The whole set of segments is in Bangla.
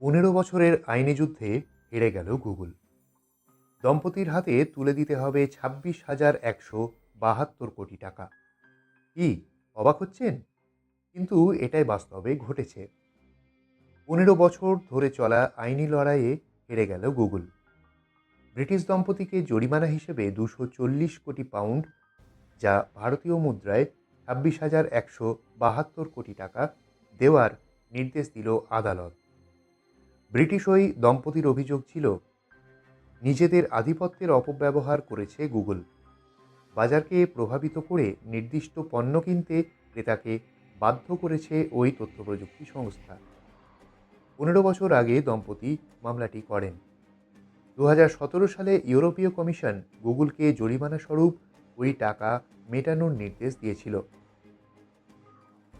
পনেরো বছরের আইনি যুদ্ধে হেরে গেল গুগল। দম্পতির হাতে তুলে দিতে হবে ছাব্বিশ হাজার একশো বাহাত্তর কোটি টাকা। কি, অবাক হচ্ছেন? কিন্তু এটাই বাস্তবে ঘটেছে। পনেরো বছর ধরে চলা আইনি লড়াইয়ে হেরে গেল গুগল। ব্রিটিশ দম্পতিকে জরিমানা হিসেবে দুশো চল্লিশ কোটি পাউন্ড, যা ভারতীয় মুদ্রায় ছাব্বিশ হাজার একশো বাহাত্তর কোটি টাকা দেওয়ার নির্দেশ দিল আদালত। ব্রিটিশ ওই দম্পতির অভিযোগ ছিল, নিজেদের আধিপত্যের অপব্যবহার করেছে গুগল। বাজারকে প্রভাবিত করে নির্দিষ্ট পণ্য কিনতে ক্রেতাকে বাধ্য করেছে ওই তথ্য প্রযুক্তি সংস্থা। পনেরো বছর আগে দম্পতি মামলাটি করেন। দু হাজার সতেরো সালে ইউরোপীয় কমিশন গুগলকে জরিমানা স্বরূপ ওই টাকা মেটানোর নির্দেশ দিয়েছিল।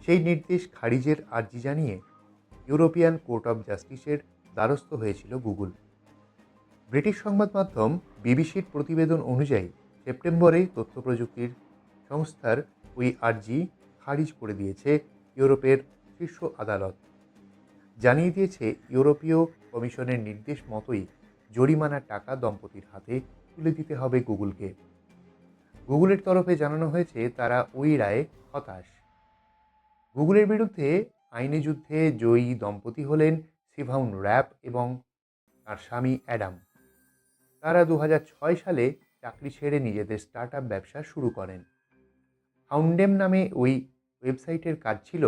সেই নির্দেশ খারিজের আর্জি জানিয়ে ইউরোপিয়ান কোর্ট অফ জাস্টিসের দ্বারস্থ হয়েছিল গুগল। ব্রিটিশ সংবাদ মাধ্যম বিবিসির প্রতিবেদন অনুযায়ী সেপ্টেম্বরে তথ্য প্রযুক্তির সংস্থার ওই আর্জি খারিজ করে দিয়েছে ইউরোপের শীর্ষ আদালত। জানিয়ে দিয়েছে ইউরোপীয় কমিশনের নির্দেশ মতোই জরিমানার টাকা দম্পতির হাতে তুলে দিতে হবে গুগলকে। গুগলের তরফে জানানো হয়েছে তারা ওই রায়ে হতাশ। গুগলের বিরুদ্ধে আইনি যুদ্ধে জয়ী দম্পতি হলেন সিভাউন র্যাপ এবং তার স্বামী অ্যাডাম। তারা দু হাজার ছয় সালে চাকরি ছেড়ে নিজেদের স্টার্ট আপ ব্যবসা শুরু করেন। ফাউন্ডেম নামে ওই ওয়েবসাইটের কাজ ছিল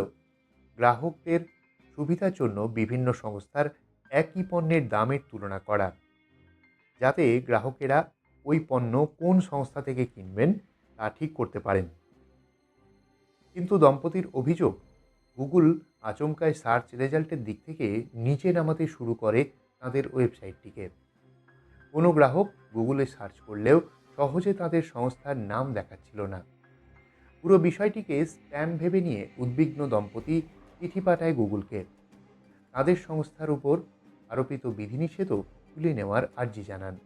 গ্রাহকদের সুবিধার জন্য বিভিন্ন সংস্থার একই পণ্যের দামের তুলনা করা, যাতে গ্রাহকেরা ওই পণ্য কোন সংস্থা থেকে কিনবেন তা ঠিক করতে পারেন। কিন্তু দম্পতির অভিযোগ গুগল আচমকায় সার্চ রেজাল্টের দিক থেকে নিচে নামাতে শুরু করে তাদের ওয়েবসাইটটিকে। কোনো গ্রাহক গুগলে সার্চ করলেও সহজে তাদের সংস্থার নাম দেখাচ্ছিল না। পুরো বিষয়টিকে স্প্যাম ভেবে নিয়ে উদ্বিগ্ন দম্পতি চিঠি পাঠায় গুগলকে। তাদের সংস্থার উপর আরোপিত বিধিনিষেধও তুলে নেওয়ার আর্জি জানান।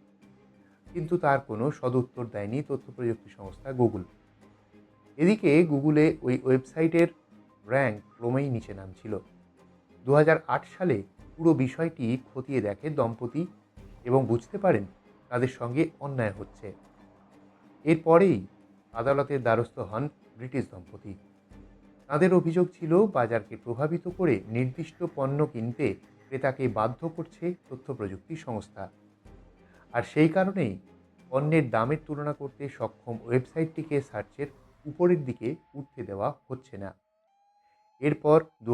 কিন্তু তার কোনো সদুত্তর দেয়নি তথ্য প্রযুক্তি সংস্থা গুগল। এদিকে গুগলে ওই ওয়েবসাইটের র্যাঙ্ক ক্রমেই নিচে নামছিল। দু হাজার আট সালে পুরো বিষয়টি খতিয়ে দেখে দম্পতি এবং বুঝতে পারেন তাদের সঙ্গে অন্যায় হচ্ছে। এরপরেই আদালতের দ্বারস্থ হন ব্রিটিশ দম্পতি। তাদের অভিযোগ ছিল, বাজারকে প্রভাবিত করে নির্দিষ্ট পণ্য কিনতে ক্রেতাকে বাধ্য করছে তথ্য প্রযুক্তি সংস্থা। আর সেই কারণেই পণ্যের দামের তুলনা করতে সক্ষম ওয়েবসাইটটিকে সার্চের উপরের দিকে উঠতে দেওয়া হচ্ছে না। এরপর দু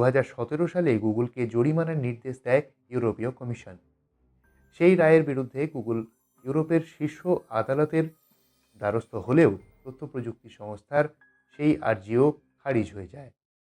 সালে গুগলকে জরিমানার নির্দেশ দেয় ইউরোপীয় কমিশন। সেই রায়ের বিরুদ্ধে গুগল ইউরোপের শীর্ষ আদালতের দ্বারস্থ হলেও তথ্য প্রযুক্তি সংস্থার সেই আর্জিও খারিজ হয়ে যায়।